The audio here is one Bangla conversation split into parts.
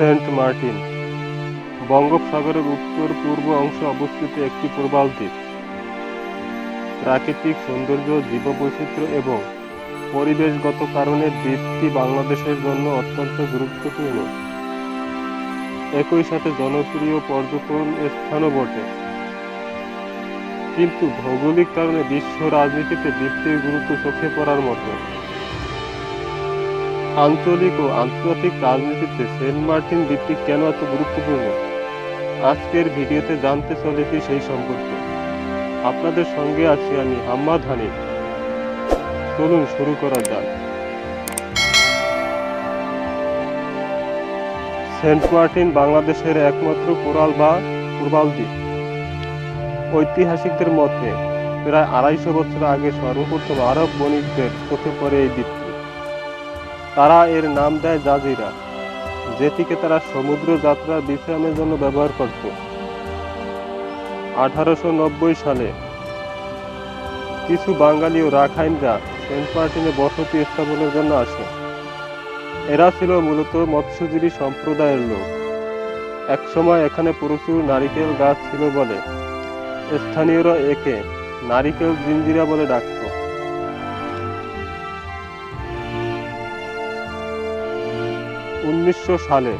Saint Martin. বঙ্গোপসাগরের উত্তর পূর্ব অংশে অবস্থিত একটি প্রবাল দ্বীপ। প্রাকৃতিক সৌন্দর্য, জীববৈচিত্র্য এবং পরিবেশগত কারণে দ্বীপটি বাংলাদেশের জন্য অত্যন্ত গুরুত্বপূর্ণ। একই সাথে জনপ্রিয় পর্যটন স্থানও বটে। কিন্তু ভৌগোলিক কারণে বিশ্ব রাজনীতিতে দ্বীপটির গুরুত্ব চোখে পড়ার মতো। আঞ্চলিক ও আন্তর্জাতিক রাজনীতিতে সেন্ট মার্টিন দ্বীপটি কেন এত গুরুত্বপূর্ণ? আজকের ভিডিওতে জানতে চলেছি সেই সম্পর্কে। আপনাদের সঙ্গে আছি আমি হাম্মাদ হানিফ। চলুন শুরু করা যাক। সেন্ট মার্টিন বাংলাদেশের একমাত্র কোরাল বা পূর্বাল দ্বীপ। ঐতিহাসিকদের মতে প্রায় আড়াইশো বছর আগে সর্বপ্রথম আরব বণিকদের চোখে পড়ে এই দ্বীপটি। তারা এর নাম দেয় জাজিরা, যেটিকে তারা সমুদ্র যাত্রার বিশ্রামের জন্য ব্যবহার করত। আঠারোশো নব্বই সালে কিছু বাঙালি ও রাখাইনরা সেন্ট মার্টিনে বসতি স্থাপনের জন্য আসে। এরা ছিল মূলত মৎস্যজীবী সম্প্রদায়ের লোক। একসময় এখানে প্রচুর নারিকেল গাছ ছিল বলে। স্থানীয়রা একে নারিকেল জিঞ্জিরা বলে ডাকত। উনিশশো সালে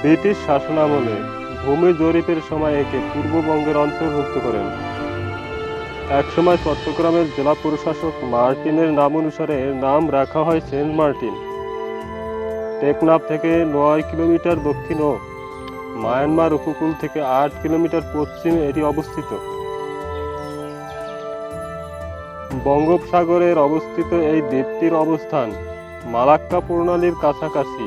ব্রিটিশ শাসনামলে ভূমি জরিপের সময় একে পূর্ববঙ্গের অন্তর্ভুক্ত করেন। একসময় চট্টগ্রামের জেলা প্রশাসক মার্টিনের নাম অনুসারে নাম রাখা হয় সেন্ট মার্টিন। টেকনাফ থেকে নয় কিলোমিটার দক্ষিণ ও মায়ানমার উপকূল থেকে আট কিলোমিটার পশ্চিমে এটি অবস্থিত। বঙ্গোপসাগরের অবস্থিত এই দ্বীপটির অবস্থান মালাক্কা প্রণালীর কাছাকাছি।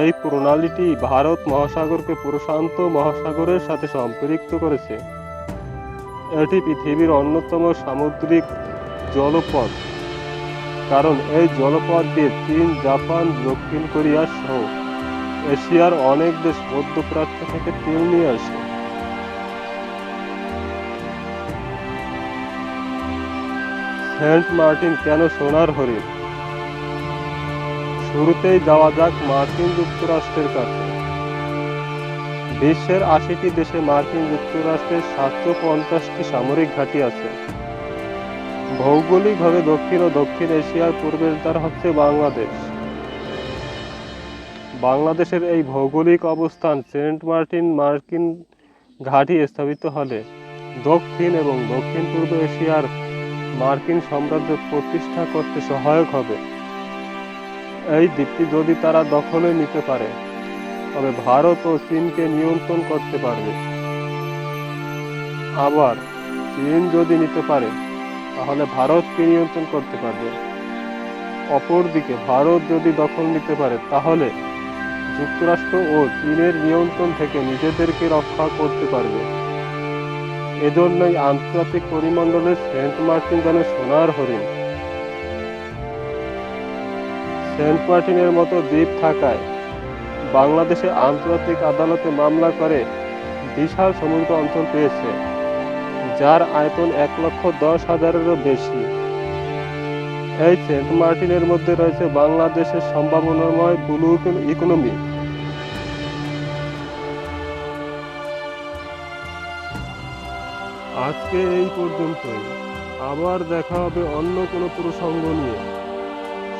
এই প্রণালীটি ভারত মহাসাগরকে প্রশান্ত মহাসাগরের সাথে সম্পৃক্ত করেছে। এটি পৃথিবীর অন্যতম সামুদ্রিক জলপথ, কারণ এই জলপথ দিয়ে চীন, জাপান, দক্ষিণ কোরিয়া সহ এশিয়ার অনেক দেশ মধ্যপ্রাচ্য থেকে তেল নিয়ে আসে। সেন্ট মার্টিন কেন সোনার হরিণ? শুরুতেই যাওয়া যাক মার্কিন যুক্তরাষ্ট্রের কাছে। বিশ্বের আশিটি দেশে মার্কিন যুক্তরাষ্ট্রের সাতশো পঞ্চাশটি সামরিক ঘাঁটি আছে। ভৌগোলিকভাবে দক্ষিণ ও দক্ষিণ এশিয়ার পূর্বের দ্বার হচ্ছে বাংলাদেশ। বাংলাদেশের এই ভৌগোলিক অবস্থান সেন্ট মার্টিন মার্কিন ঘাঁটি স্থাপিত হলে দক্ষিণ এবং দক্ষিণ পূর্ব এশিয়ার মার্কিন সাম্রাজ্য প্রতিষ্ঠা করতে সহায়ক হবে। এই দ্বীপটি যদি তারা দখলে নিতে পারে, তবে ভারত ও চীনকে নিয়ন্ত্রণ করতে পারবে। আবার চীন যদি নিতে পারে, তাহলে ভারতকে নিয়ন্ত্রণ করতে পারবে। অপরদিকে ভারত যদি দখল নিতে পারে, তাহলে যুক্তরাষ্ট্র ও চীনের নিয়ন্ত্রণ থেকে নিজেদেরকে রক্ষা করতে পারবে। এজন্যই আন্তর্জাতিক পরিমণ্ডলে সেন্ট মার্টিন যেন সোনার হরিণ। সেন্ট মার্টিনের মতো দ্বীপ থাকায় বাংলাদেশে আন্তর্জাতিক আদালতে মামলা করে বিশাল সমুদ্র অঞ্চল পেয়েছে, যার আয়তন এক লক্ষ দশ হাজারেরও বেশি। এই সেন্ট মার্টিনের মধ্যে রয়েছে বাংলাদেশের সম্ভাবনাময় ব্লু ইকোনমি। আজকে এই পর্যন্তই। আবার দেখা হবে অন্য কোনো প্রসঙ্গ নিয়ে।